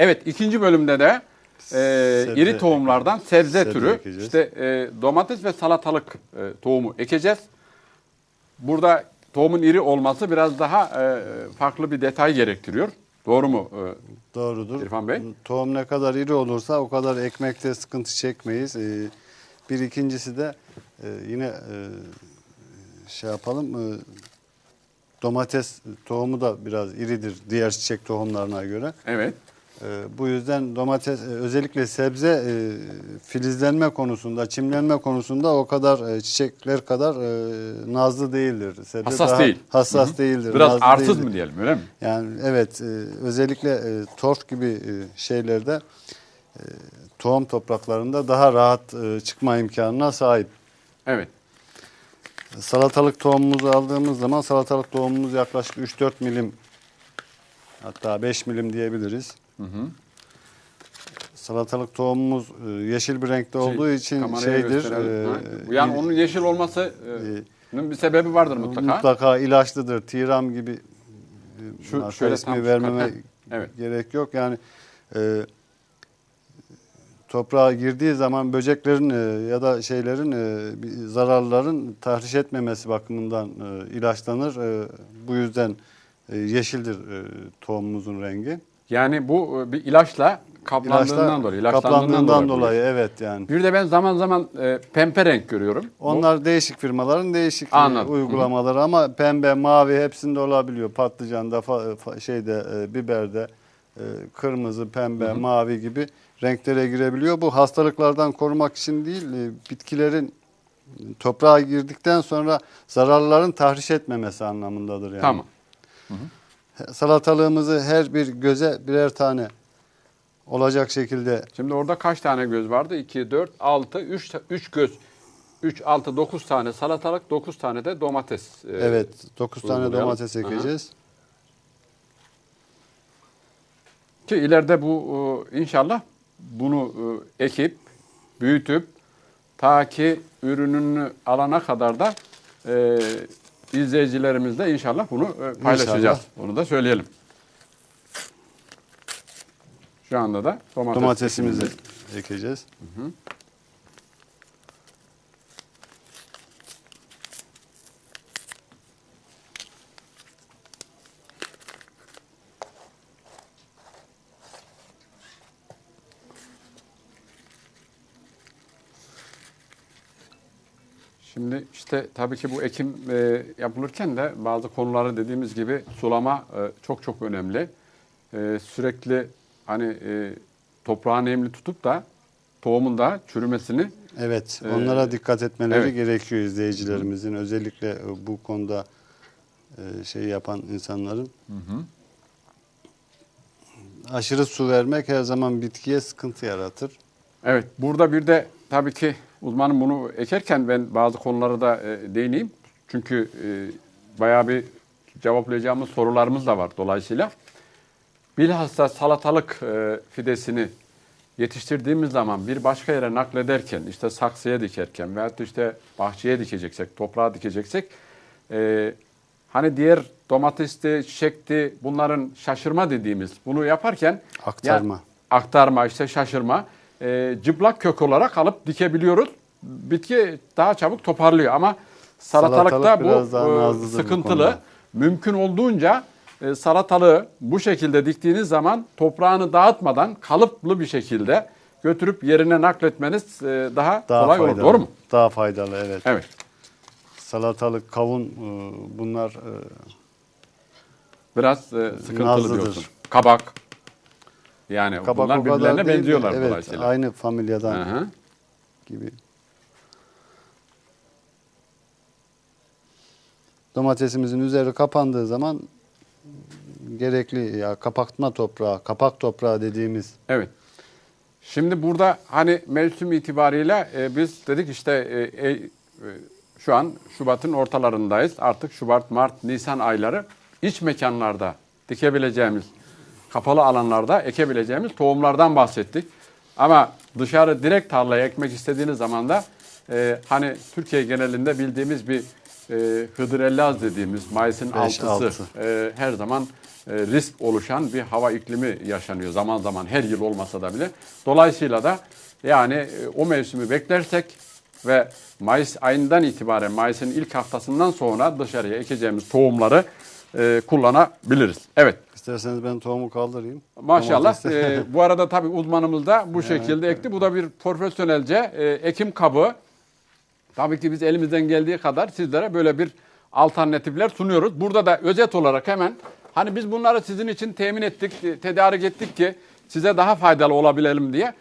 Evet ikinci bölümde de e, iri tohumlardan sebze, sebze türü ekeceğiz. işte e, domates ve salatalık e, tohumu ekeceğiz. Burada tohumun iri olması biraz daha e, farklı bir detay gerektiriyor. Doğru mu? E, Doğrudur. İrfan Bey? Tohum ne kadar iri olursa o kadar ekmekte sıkıntı çekmeyiz. Ee, bir ikincisi de e, yine e, şey yapalım. e, domates tohumu da biraz iridir diğer çiçek tohumlarına göre. evet. Ee, bu yüzden domates e, özellikle sebze e, filizlenme konusunda, çimlenme konusunda o kadar e, çiçekler kadar nazlı değildir. Sebze Hassas değil. Hassas değildir. Biraz nazlı arsız değildir. mı diyelim öyle mi? Yani evet özellikle torf gibi şeylerde tohum topraklarında daha rahat çıkma imkanına sahip. Evet. Salatalık tohumumuzu aldığımız zaman salatalık tohumumuz yaklaşık 3-4 milim hatta 5 milim diyebiliriz. Salatalık tohumumuz e, yeşil bir renkte olduğu Şey, için kameraya şeydir. gösterelim. e, Ha, yani onun yeşil olması e, bir sebebi vardır mutlaka. mutlaka ilaçlıdır. Tiram gibi e, Şu- marka şöyle ismi tam şu vermeme Evet. gerek yok. Yani e, toprağa girdiği zaman böceklerin e, ya da şeylerin e, bir zararların tahriş etmemesi bakımından e, ilaçlanır. E, bu yüzden e, yeşildir e, tohumumuzun rengi. Yani bu e, bir ilaçla kaplandığından dolayı, ilaçlandığından kaplandığından dolayı. evet yani. Bir de ben zaman zaman e, pembe renk görüyorum. Onlar değişik firmaların değişik e, Anladım. uygulamaları ama pembe, mavi hepsinde olabiliyor. Patlıcanda, fa- fa- şeyde, e, biberde, e, kırmızı, pembe, mavi gibi renklere girebiliyor. Bu hastalıklardan korumak için değil, e, bitkilerin toprağa girdikten sonra zararların tahriş etmemesi anlamındadır yani. Tamam. Salatalığımızı her bir göze birer tane olacak şekilde Şimdi orada kaç tane göz vardı? 2, 4, 6, 3, 3 göz. 3, 6, 9 tane salatalık, 9 tane de domates. e, evet 9 tane domates Aha. ekeceğiz. Ki ileride bu e, inşallah bunu e, ekip, büyütüp ta ki ürününü alana kadar da e, izleyicilerimizle inşallah bunu e, paylaşacağız. İnşallah. Onu da söyleyelim. Şu anda da domates Domatesimizi ekeceğiz. Şimdi işte tabii ki bu ekim e, yapılırken de bazı konuları dediğimiz gibi sulama e, çok çok önemli. E, sürekli hani e, toprağı nemli tutup da tohumun da çürümesini Evet, Ee, onlara dikkat etmeleri evet. gerekiyor izleyicilerimizin. Özellikle e, bu konuda e, şey yapan insanların. Aşırı su vermek her zaman bitkiye sıkıntı yaratır. Evet, burada bir de tabii ki uzmanım bunu ekerken ben bazı konulara da e, değineyim. Çünkü e, bayağı bir cevaplayacağımız sorularımız da var dolayısıyla. Bilhassa salatalık e, fidesini yetiştirdiğimiz zaman bir başka yere naklederken, işte saksıya dikerken veyahut işte bahçeye dikeceksek, toprağa dikeceksek, e, hani diğer domatesti, çiçekti bunların şaşırma dediğimiz bunu yaparken Aktarma. ya- aktarma işte şaşırma e, cıplak kök olarak alıp dikebiliyoruz. Bitki daha çabuk toparlıyor ama salatalıkta Salatalık bu e, bu sıkıntılı. konuda. Mümkün olduğunca e, salatalığı bu şekilde diktiğiniz zaman toprağını dağıtmadan kalıplı bir şekilde götürüp yerine nakletmeniz e, daha, Daha kolay olur. faydalı. Doğru mu? Daha faydalı evet. Evet. Salatalık, kavun e, bunlar e, Biraz e, sıkıntılı Nazlıdır. diyorsun. Kabak. Yani bunlar kadar birbirlerine değil de, benziyorlar evet, dolayısıyla. Aynı familyadan hı. gibi. Domatesimizin üzeri kapandığı zaman gerekli ya kapatma toprağı, kapak toprağı dediğimiz Evet. Şimdi burada hani mevsim itibariyle e, biz dedik işte e, e, e, şu an Şubat'ın ortalarındayız. Artık Şubat, Mart, Nisan ayları iç mekanlarda dikebileceğimiz, kapalı alanlarda ekebileceğimiz tohumlardan bahsettik. Ama dışarı direkt tarlaya ekmek istediğiniz zaman da e, hani Türkiye genelinde bildiğimiz bir e, hıdrellaz dediğimiz Mayıs'ın Beş, altısı altı. e, her zaman e, risk oluşan bir hava iklimi yaşanıyor zaman zaman her yıl olmasa da bile. Dolayısıyla da yani e, o mevsimi beklersek ve Mayıs ayından itibaren Mayıs'ın ilk haftasından sonra dışarıya ekeceğimiz tohumları e, kullanabiliriz. Evet. İsterseniz ben tohumu kaldırayım. Maşallah. E, bu arada tabii uzmanımız da bu şekilde ekti. Bu da bir profesyonelce e, ekim kabı. Tabii ki biz elimizden geldiği kadar sizlere böyle bir alternatifler sunuyoruz. Burada da özet olarak hemen hani biz bunları sizin için temin ettik, e, tedarik ettik ki size daha faydalı olabilelim diye.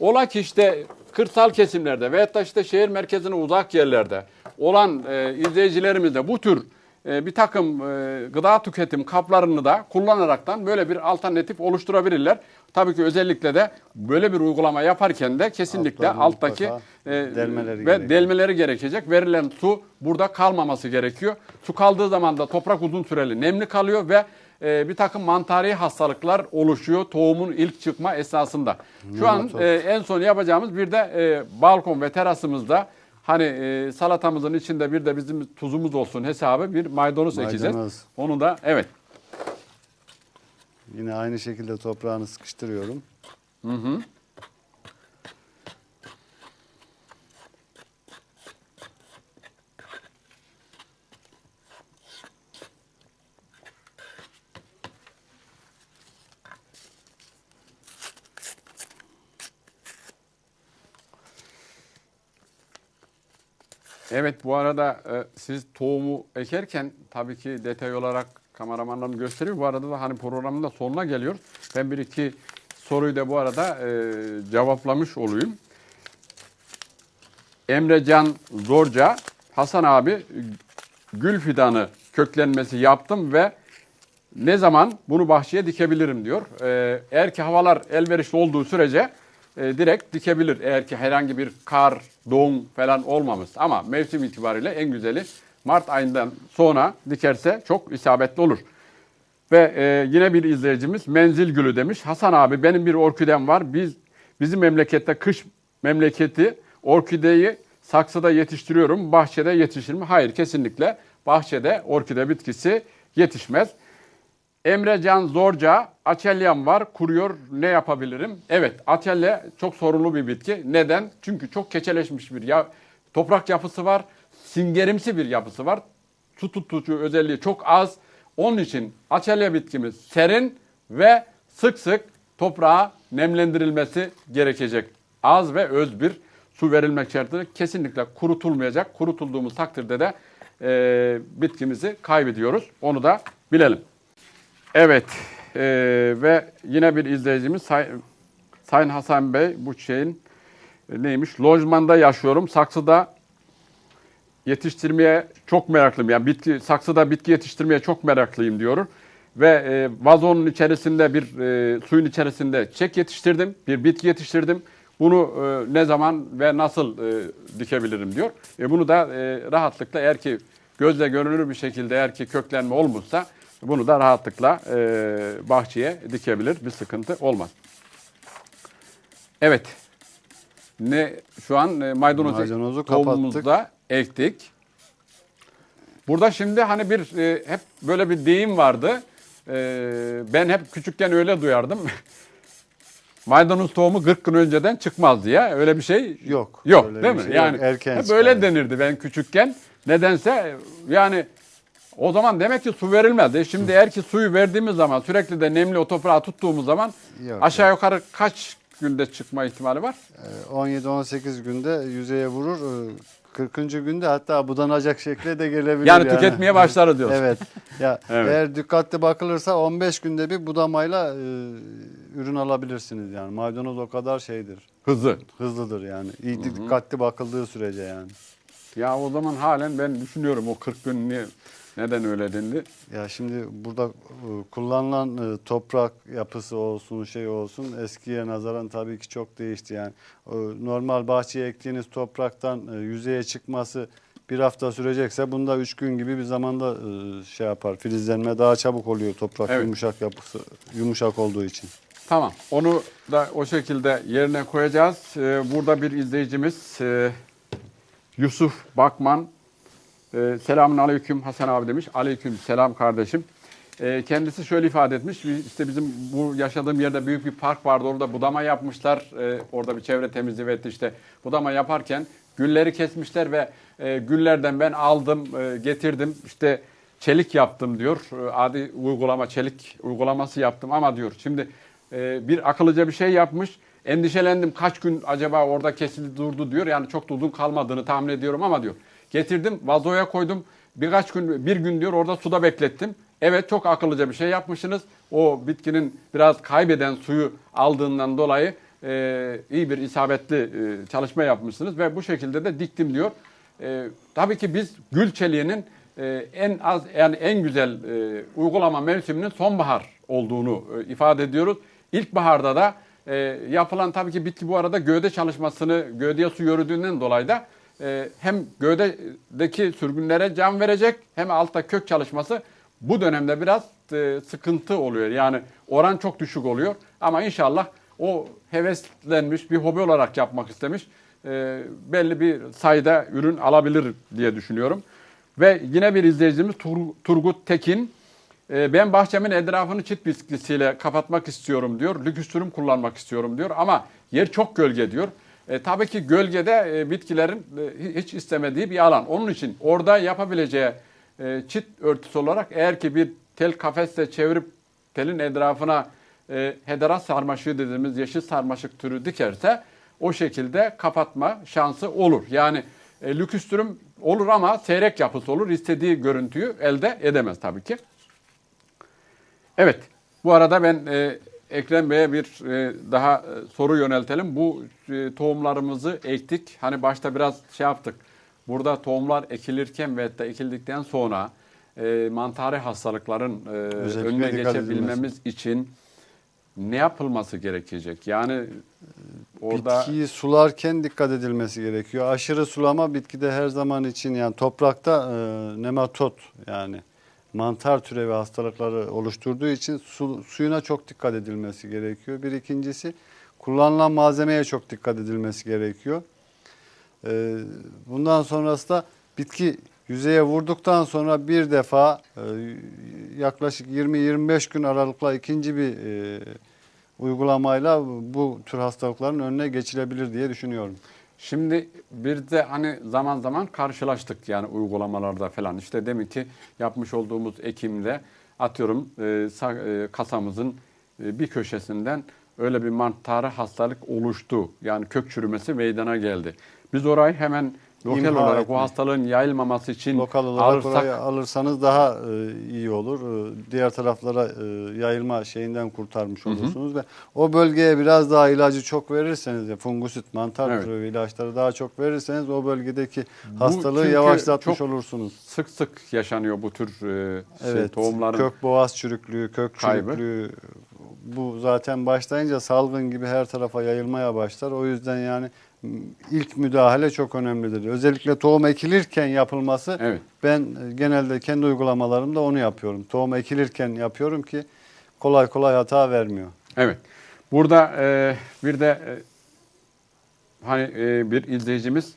Ola ki işte kırsal kesimlerde veyahut da işte şehir merkezine uzak yerlerde olan e, izleyicilerimiz de bu tür bir takım e, gıda tüketim kaplarını da kullanaraktan böyle bir alternatif oluşturabilirler. Tabii ki özellikle de böyle bir uygulama yaparken de kesinlikle Altlarını alttaki e, delmeleri ve gerekiyor. delmeleri gerekecek. Verilen su burada kalmaması gerekiyor. Su kaldığı zaman da toprak uzun süreli nemli kalıyor ve e, bir takım mantari hastalıklar oluşuyor tohumun ilk çıkma esnasında. Şu an e, en son yapacağımız bir de e, balkon ve terasımızda hani e, salatamızın içinde bir de bizim tuzumuz olsun hesabı bir maydanoz, ekeceğiz. Maydanoz. Onu da evet. Yine aynı şekilde toprağını sıkıştırıyorum. Evet bu arada e, siz tohumu ekerken tabii ki detay olarak kameramanlarım gösteriyor. Bu arada da hani programın da sonuna geliyor. Ben bir iki soruyu da bu arada e, cevaplamış olayım. Emrecan Zorca, Hasan abi gül fidanı köklenmesi yaptım ve ne zaman bunu bahçeye dikebilirim diyor. Ee, eğer ki havalar elverişli olduğu sürece e, direkt dikebilir. Eğer ki herhangi bir kar, doğum falan olmamış. Ama mevsim itibariyle en güzeli Mart ayından sonra dikerse çok isabetli olur. Ve e, yine bir izleyicimiz menzil gülü demiş. Hasan abi benim bir orkidem var. Biz bizim memlekette kış memleketi orkideyi saksıda yetiştiriyorum. Bahçede yetişir mi? Hayır kesinlikle. Bahçede orkide bitkisi yetişmez. Emre Can Zorca, açelyam var, kuruyor, ne yapabilirim? Evet, açelya çok sorunlu bir bitki. Neden? Çünkü çok keçeleşmiş bir ya, toprak yapısı var, singerimsi bir yapısı var. Su tutucu özelliği çok az. Onun için açelya bitkimiz serin ve sık sık toprağa nemlendirilmesi gerekecek. Az ve öz bir su verilmek şartıyla kesinlikle kurutulmayacak. Kurutulduğumuz takdirde de e, bitkimizi kaybediyoruz. Onu da bilelim. Evet e, ve yine bir izleyicimiz Say- Sayın Hasan Bey bu şeyin e, neymiş? Lojmanda yaşıyorum. Saksıda yetiştirmeye çok meraklıyım. Yani bitki saksıda bitki yetiştirmeye çok meraklıyım diyor. Ve e, vazonun içerisinde bir e, suyun içerisinde çek yetiştirdim. Bir bitki yetiştirdim. Bunu e, ne zaman ve nasıl e, dikebilirim diyor. E, bunu da e, rahatlıkla eğer ki gözle görünür bir şekilde eğer ki köklenme olmuşsa bunu da rahatlıkla e, bahçeye dikebilir. Bir sıkıntı olmaz. Evet. Ne şu an e, maydanoz Maydanozu tohumumuzu da ektik. Burada şimdi hani bir e, hep böyle bir deyim vardı. E, ben hep küçükken öyle duyardım. Maydanoz tohumu 40 gün önceden çıkmaz diye. Öyle bir şey Yok. Yok Öyle değil mi? şey yani yok. Erken hep çıkar. öyle denirdi ben küçükken. Nedense yani o zaman demek ki su verilmezdi. Şimdi eğer ki suyu verdiğimiz zaman sürekli de nemli o toprağı tuttuğumuz zaman Yok, aşağı yukarı kaç günde çıkma ihtimali var? Ee, 17-18 günde yüzeye vurur. Ee, 40. günde hatta budanacak şekle de gelebilir. Yani, tüketmeye başlar diyoruz. Evet. Ya Evet. eğer dikkatli bakılırsa 15 günde bir budamayla e, ürün alabilirsiniz yani. Maydanoz o kadar şeydir. Hızlı. Hızlıdır yani. İyi dikkatli bakıldığı sürece yani. Ya o zaman halen ben düşünüyorum o 40 gün niye, neden öyle dendi. Ya şimdi burada e, kullanılan e, toprak yapısı olsun, şey olsun eskiye nazaran tabii ki çok değişti yani. Normal bahçeye ektiğiniz topraktan e, yüzeye çıkması bir hafta sürecekse bunda üç gün gibi bir zamanda e, şey yapar. Filizlenme daha çabuk oluyor toprak Evet. yumuşak yapısı yumuşak olduğu için. Tamam. Onu da o şekilde yerine koyacağız. Ee, burada bir izleyicimiz e, Yusuf Bakman Ee, selamun aleyküm Hasan abi demiş. Aleyküm selam kardeşim. Ee, kendisi şöyle ifade etmiş. "Biz- İşte bizim bu yaşadığım yerde büyük bir park vardı. Orada budama yapmışlar. Ee, orada bir çevre temizliği ve işte budama yaparken gülleri kesmişler ve e, güllerden ben aldım, e, getirdim. İşte çelik yaptım diyor. E, Adi uygulama, çelik uygulaması yaptım ama diyor şimdi e, bir akıllıca bir şey yapmış. Endişelendim kaç gün acaba orada kesildi durdu diyor. Yani çok da uzun kalmadığını tahmin ediyorum ama diyor. Getirdim vazoya koydum. Birkaç gün bir gün diyor orada suda beklettim. Evet çok akıllıca bir şey yapmışsınız. O bitkinin biraz kaybeden suyu aldığından dolayı e, iyi bir isabetli e, çalışma yapmışsınız ve bu şekilde de diktim diyor. E, tabii ki biz gül çeliğinin e, en az yani en güzel e, uygulama mevsiminin sonbahar olduğunu e, ifade ediyoruz. İlkbaharda da e, yapılan tabii ki bitki bu arada gövde çalışmasını gövdeye su yürüdüğünden dolayı da e, hem gövdedeki sürgünlere can verecek hem altta kök çalışması bu dönemde biraz e, sıkıntı oluyor. Yani oran çok düşük oluyor ama inşallah o heveslenmiş bir hobi olarak yapmak istemiş. e, belli bir sayıda ürün alabilir diye düşünüyorum. Ve yine bir izleyicimiz Tur- Turgut Tekin. E, ben bahçemin etrafını çit bitkisiyle kapatmak istiyorum diyor. Lüküstürüm kullanmak istiyorum diyor ama yer çok gölge diyor. E, tabii ki gölgede e, bitkilerin e, hiç istemediği bir alan. Onun için orada yapabileceği e, çit örtüsü olarak eğer ki bir tel kafesle çevirip telin etrafına e, hederat sarmaşığı dediğimiz yeşil sarmaşık türü dikerse o şekilde kapatma şansı olur. Yani e, lüküstürüm olur ama seyrek yapısı olur. İstediği görüntüyü elde edemez tabii ki. Evet. Bu arada ben e, Ekrem Bey'e bir e, daha e, soru yöneltelim. Bu e, tohumlarımızı ektik. Hani başta biraz şey yaptık. Burada tohumlar ekilirken ve hatta ekildikten sonra e, mantari hastalıkların e, Özellikle önüne geçebilmemiz için ne yapılması gerekecek? Yani orada Bitkiyi sularken dikkat edilmesi gerekiyor. Aşırı sulama bitkide her zaman için yani toprakta e, nematot yani mantar türevi hastalıkları oluşturduğu için su, suyuna çok dikkat edilmesi gerekiyor. Bir ikincisi kullanılan malzemeye çok dikkat edilmesi gerekiyor. E, bundan sonrası da bitki yüzeye vurduktan sonra bir defa e, yaklaşık 20-25 gün aralıkla ikinci bir e, uygulamayla bu tür hastalıkların önüne geçilebilir diye düşünüyorum. Şimdi bir de hani zaman zaman karşılaştık yani uygulamalarda falan. İşte demin ki yapmış olduğumuz ekimde atıyorum e, e, kasamızın e, bir köşesinden öyle bir mantarı hastalık oluştu. Yani kök çürümesi meydana geldi. Biz orayı hemen lokal İmha olarak etmek. o hastalığın yayılmaması için Lokal olarak alırsak alırsanız daha e, iyi olur. E, diğer taraflara e, yayılma şeyinden kurtarmış olursunuz ve o bölgeye biraz daha ilacı çok verirseniz ya fungusit, mantar Evet. türevi ilaçları daha çok verirseniz o bölgedeki Bu hastalığı yavaşlatmış çok olursunuz. sık sık yaşanıyor bu tür e, şey, Evet. tohumların Kök boğaz çürüklüğü, kök kaybı. çürüklüğü bu zaten başlayınca salgın gibi her tarafa yayılmaya başlar. O yüzden yani ilk müdahale çok önemlidir. Özellikle tohum ekilirken yapılması Evet. ben genelde kendi uygulamalarımda onu yapıyorum. Tohum ekilirken yapıyorum ki kolay kolay hata vermiyor. Evet. Burada e, bir de e, hani e, bir izleyicimiz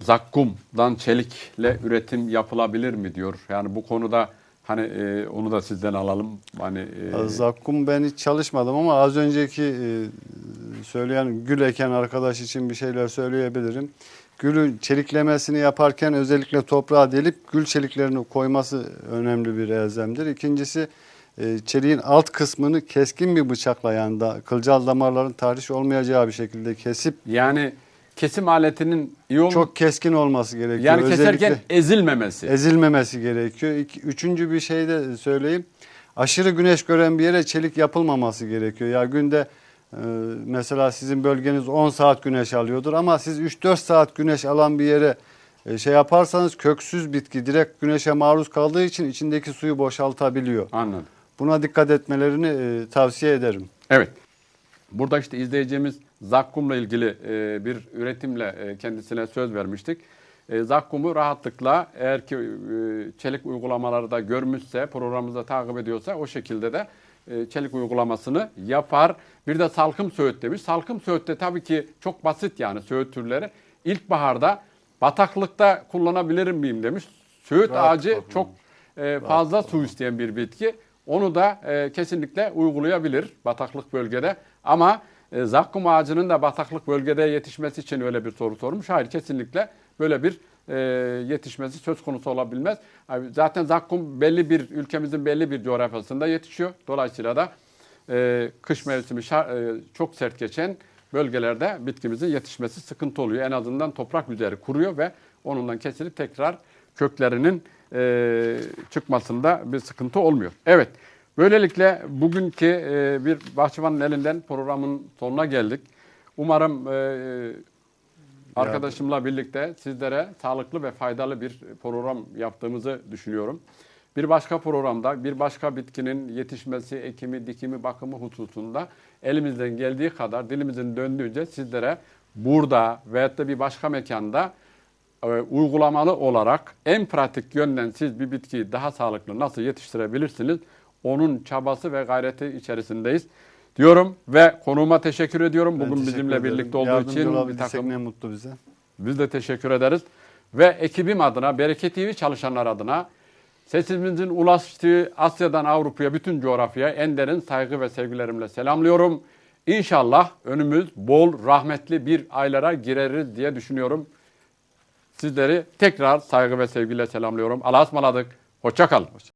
zakkumdan çelikle üretim yapılabilir mi diyor. Yani bu konuda hani e, onu da sizden alalım. Hani e, Zakkum ben hiç çalışmadım ama az önceki e, söyleyen gül eken arkadaş için bir şeyler söyleyebilirim. Gülün çeliklemesini yaparken özellikle toprağa delip gül çeliklerini koyması önemli bir elzemdir. İkincisi e, çeliğin alt kısmını keskin bir bıçakla yani da, kılcal damarların tahriş olmayacağı bir şekilde kesip yani kesim aletinin iyi olması çok keskin olması gerekiyor. yani keserken Özellikle- ezilmemesi. ezilmemesi gerekiyor. İki, üçüncü bir şey de söyleyeyim. Aşırı güneş gören bir yere çelik yapılmaması gerekiyor. Ya günde e, mesela sizin bölgeniz 10 saat güneş alıyordur ama siz 3-4 saat güneş alan bir yere e, şey yaparsanız köksüz bitki direkt güneşe maruz kaldığı için içindeki suyu boşaltabiliyor. Anladım. Buna dikkat etmelerini e, tavsiye ederim. Evet. Burada işte izleyeceğimiz zakkumla ilgili e, bir üretimle e, kendisine söz vermiştik. E, zakkumu rahatlıkla eğer ki e, çelik uygulamaları da görmüşse, programımızda takip ediyorsa o şekilde de e, çelik uygulamasını yapar. Bir de salkım söğüt demiş. Salkım söğütte tabii ki çok basit yani söğüt türleri. İlkbaharda Bataklıkta kullanabilir miyim demiş. Söğüt Rahat ağacı kullanılır. çok e, fazla su isteyen bir bitki. Onu da e, kesinlikle uygulayabilir bataklık bölgede. Ama e, zakkum ağacının da bataklık bölgede yetişmesi için öyle bir soru sormuş. Hayır kesinlikle böyle bir e, yetişmesi söz konusu olabilmez. Abi, Zaten zakkum belli bir ülkemizin belli bir coğrafyasında yetişiyor. Dolayısıyla da e, kış mevsimi şar- e, çok sert geçen bölgelerde bitkimizin yetişmesi sıkıntı oluyor. En azından toprak üzeri kuruyor ve onundan kesilip tekrar köklerinin e, çıkmasında bir sıkıntı olmuyor. Evet, böylelikle bugünkü e, bir bahçıvanın elinden programın sonuna geldik. Umarım e, arkadaşımla birlikte sizlere sağlıklı ve faydalı bir program yaptığımızı düşünüyorum. Bir başka programda bir başka bitkinin yetişmesi, ekimi, dikimi, bakımı hususunda elimizden geldiği kadar dilimizin döndüğünce sizlere burada veyahut da bir başka mekanda e, uygulamalı olarak en pratik yönden siz bir bitkiyi daha sağlıklı nasıl yetiştirebilirsiniz? Onun çabası ve gayreti içerisindeyiz diyorum ve konuğuma teşekkür ediyorum. Bugün teşekkür bizimle ederim. birlikte olduğu Yardımcı için bir takım ne mutlu bize. biz de teşekkür ederiz. Ve ekibim adına, Bereket TV çalışanlar adına sesimizin ulaştığı Asya'dan Avrupa'ya, bütün coğrafyaya en derin saygı ve sevgilerimle selamlıyorum. İnşallah önümüz bol, rahmetli bir aylara gireriz diye düşünüyorum. Sizleri tekrar saygı ve sevgiyle selamlıyorum. Allah'a ısmarladık. Hoşça kalın.